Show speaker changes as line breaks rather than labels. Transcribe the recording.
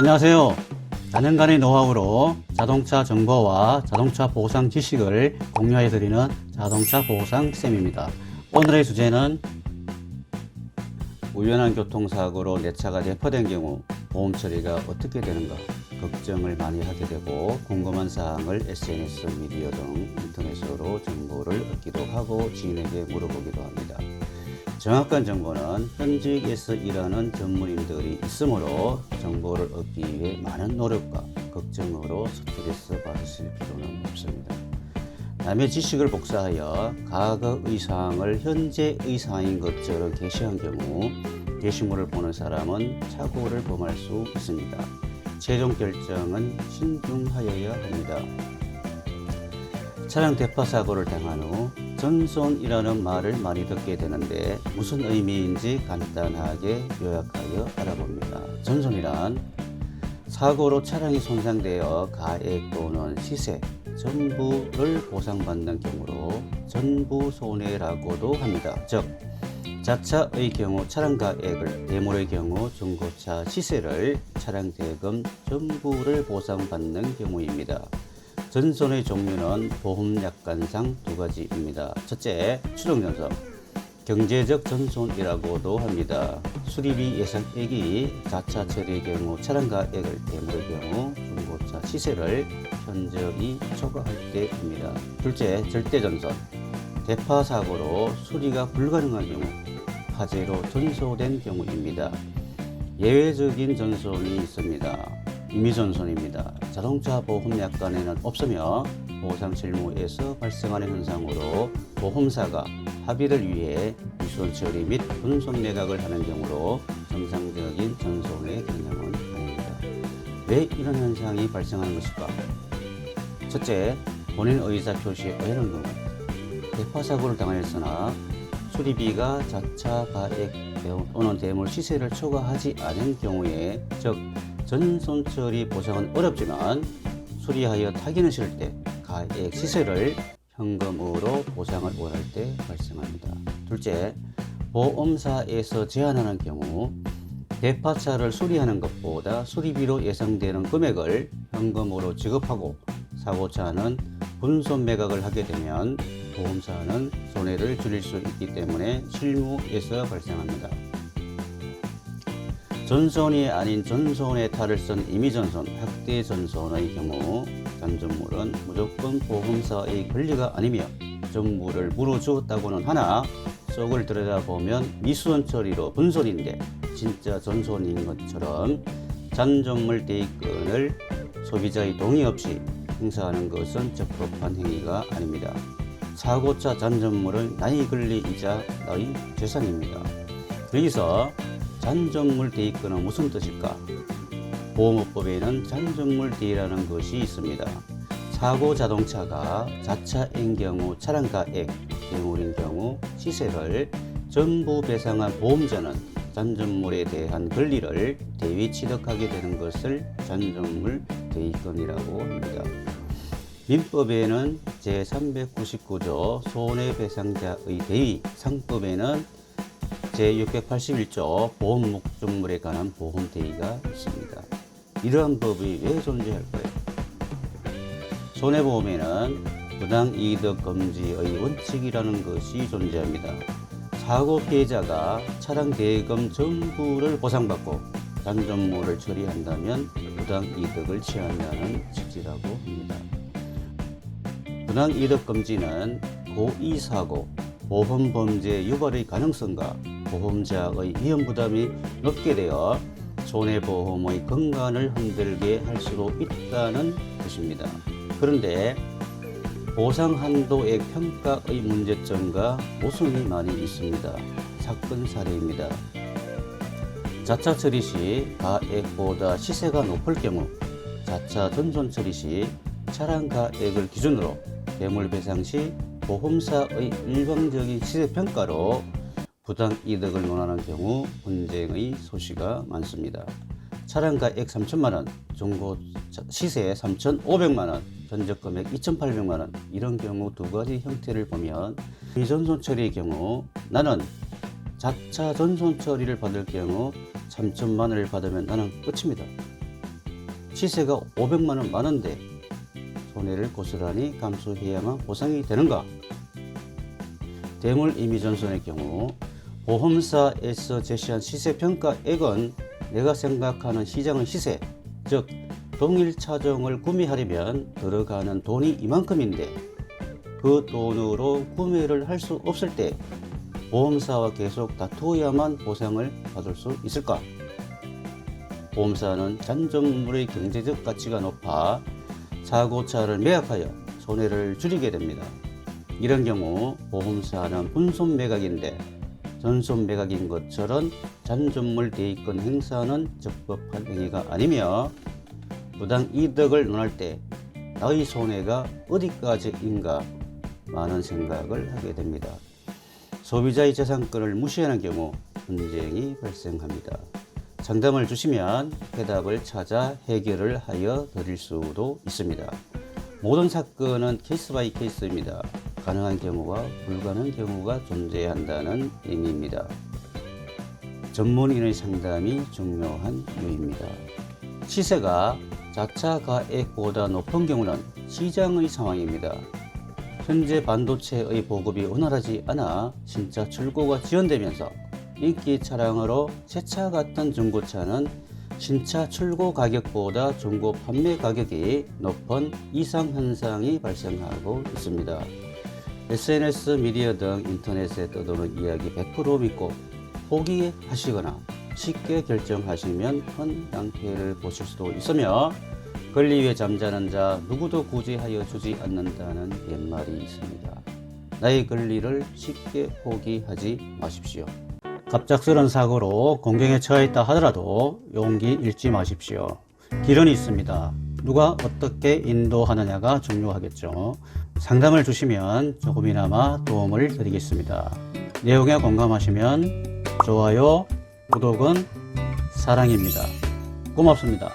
안녕하세요. 4년간의 노하우로 자동차 정보와 자동차 보상 지식을 공유해드리는 자동차 보상 쌤입니다. 오늘의 주제는 우연한 교통사고로 내 차가 대파된 경우 보험 처리가 어떻게 되는가 걱정을 많이 하게 되고 궁금한 사항을 SNS, 미디어 등 인터넷으로 정보를 얻기도 하고 지인에게 물어보기도 합니다. 정확한 정보는 현직에서 일하는 전문인들이 있으므로 정보를 얻기 위해 많은 노력과 걱정으로 스트레스 받으실 필요는 없습니다. 남의 지식을 복사하여 과거의 사항을 현재의 사항인 것처럼 게시한 경우 게시물을 보는 사람은 착오를 범할 수 있습니다. 최종 결정은 신중하여야 합니다. 차량 대파 사고를 당한 후 전손이라는 말을 많이 듣게 되는데 무슨 의미인지 간단하게 요약하여 알아봅니다. 전손이란 사고로 차량이 손상되어 가액 또는 시세 전부를 보상받는 경우로 전부 손해라고도 합니다. 즉 자차의 경우 차량 가액을, 대물의 경우 중고차 시세를 차량 대금 전부를 보상받는 경우입니다. 전손의 종류는 보험 약관상 두 가지입니다. 첫째, 추정전선. 경제적 전손이라고도 합니다. 수리비 예상액이 자차 처리의 경우 차량 가액을 대물의 경우 중고차 시세를 현저히 초과할 때입니다. 둘째, 절대전손. 대파 사고로 수리가 불가능한 경우, 화재로 전소된 경우입니다. 예외적인 전손이 있습니다. 임의전손입니다. 자동차 보험 약관에는 없으며 보상 실무에서 발생하는 현상으로 보험사가 합의를 위해 유손 처리 및 분손 매각을 하는 경우로 정상적인 전손의 개념은 아닙니다. 왜 이런 현상이 발생하는 것일까? 첫째, 본인 의사 표시에 의하는 경우 대파 사고를 당하였으나 수리비가 자차 가액 또는 대물 시세를 초과하지 않은 경우에 즉 전손 처리 보상은 어렵지만 수리하여 타기는 싫을 때 가액 시세를 현금으로 보상을 원할 때 발생합니다. 둘째, 보험사에서 제한하는 경우 대파차를 수리하는 것보다 수리비로 예상되는 금액을 현금으로 지급하고 사고차는 분손 매각을 하게 되면 보험사는 손해를 줄일 수 있기 때문에 실무에서 발생합니다. 전손이 아닌 전손의 탈을 쓴 임의전손, 확대전손의 경우 잔존물은 무조건 보험사의 권리가 아니며 전부를 물어주었다고는 하나 속을 들여다보면 미수원 처리로 분손인데 진짜 전손인 것처럼 잔존물 대입권을 소비자의 동의 없이 행사하는 것은 적법한 행위가 아닙니다. 사고차 잔존물은 나의 권리이자 나의 재산입니다. 여기서 잔존물 대입권은 무슨 뜻일까? 보험업법에는 잔존물 대라는 것이 있습니다. 사고 자동차가 자차인 경우 차량 가액, 대물인 경우 시세를 전부 배상한 보험자는 잔존물에 대한 권리를 대위 취득하게 되는 것을 잔존물 대입권이라고 합니다. 민법에는 제399조 손해배상자의 대위, 상법에는 제681조 보험 목적물에 관한 보험 대위가 있습니다. 이러한 법이 왜 존재할까요? 손해보험에는 부당이득 금지의 원칙이라는 것이 존재합니다. 사고 피해자가 차량 대금 전부를 보상받고 잔존물을 처리한다면 부당이득을 취한다는 취지라고 합니다. 부당이득 금지는 고의사고, 보험범죄 유발의 가능성과 보험자의 위험 부담이 높게 되어 손해보험의 건강을 흔들게 할 수도 있다는 뜻입니다. 그런데 보상 한도액 평가의 문제점과 모순이 많이 있습니다. 사건 사례입니다. 자차 처리 시 가액보다 시세가 높을 경우 자차 전손 처리 시 차량 가액을 기준으로 대물 배상 시 보험사의 일방적인 시세 평가로 부당 이득을 논하는 경우 분쟁의 소지가 많습니다. 차량 가액 3천만 원, 중고 시세 3,500만 원, 전적 금액 2,800만 원 이런 경우 두 가지 형태를 보면 미전손 처리의 경우 나는 자차 전손 처리를 받을 경우 3천만 원을 받으면 나는 끝입니다. 시세가 500만 원 많은데 손해를 고스란히 감수해야만 보상이 되는가? 대물 임의 전손의 경우 보험사에서 제시한 시세 평가액은 내가 생각하는 시장의 시세, 즉 동일 차종을 구매하려면 들어가는 돈이 이만큼인데 그 돈으로 구매를 할 수 없을 때 보험사와 계속 다투어야만 보상을 받을 수 있을까? 보험사는 잔존물의 경제적 가치가 높아 사고차를 매각하여 손해를 줄이게 됩니다. 이런 경우 보험사는 분손 매각인데 전손 매각인 것처럼 잔존물 대입권 행사는 적법한 행위가 아니며 부당 이득을 논할 때 나의 손해가 어디까지인가 많은 생각을 하게 됩니다. 소비자의 재산권을 무시하는 경우 분쟁이 발생합니다. 상담을 주시면 해답을 찾아 해결을 하여 드릴 수도 있습니다. 모든 사건은 케이스 바이 케이스입니다. 가능한 경우와 불가능한 경우가 존재한다는 의미입니다. 전문인의 상담이 중요한 이유입니다. 시세가 자차 가액보다 높은 경우는 시장의 상황입니다. 현재 반도체의 보급이 원활하지 않아 신차 출고가 지연되면서 인기 차량으로 새차 같은 중고차는 신차 출고 가격보다 중고 판매 가격이 높은 이상 현상이 발생하고 있습니다. SNS 미디어 등 인터넷에 떠도는 이야기 100% 믿고 포기하시거나 쉽게 결정하시면 큰 양해를 보실 수도 있으며 권리 위에 잠자는 자 누구도 구제하여 주지 않는다는 옛말이 있습니다. 나의 권리를 쉽게 포기하지 마십시오. 갑작스런 사고로 공경에 처했다 하더라도 용기 잃지 마십시오. 길은 있습니다. 누가 어떻게 인도하느냐가 중요하겠죠. 상담을 주시면 조금이나마 도움을 드리겠습니다. 내용에 공감하시면 좋아요, 구독은 사랑입니다. 고맙습니다.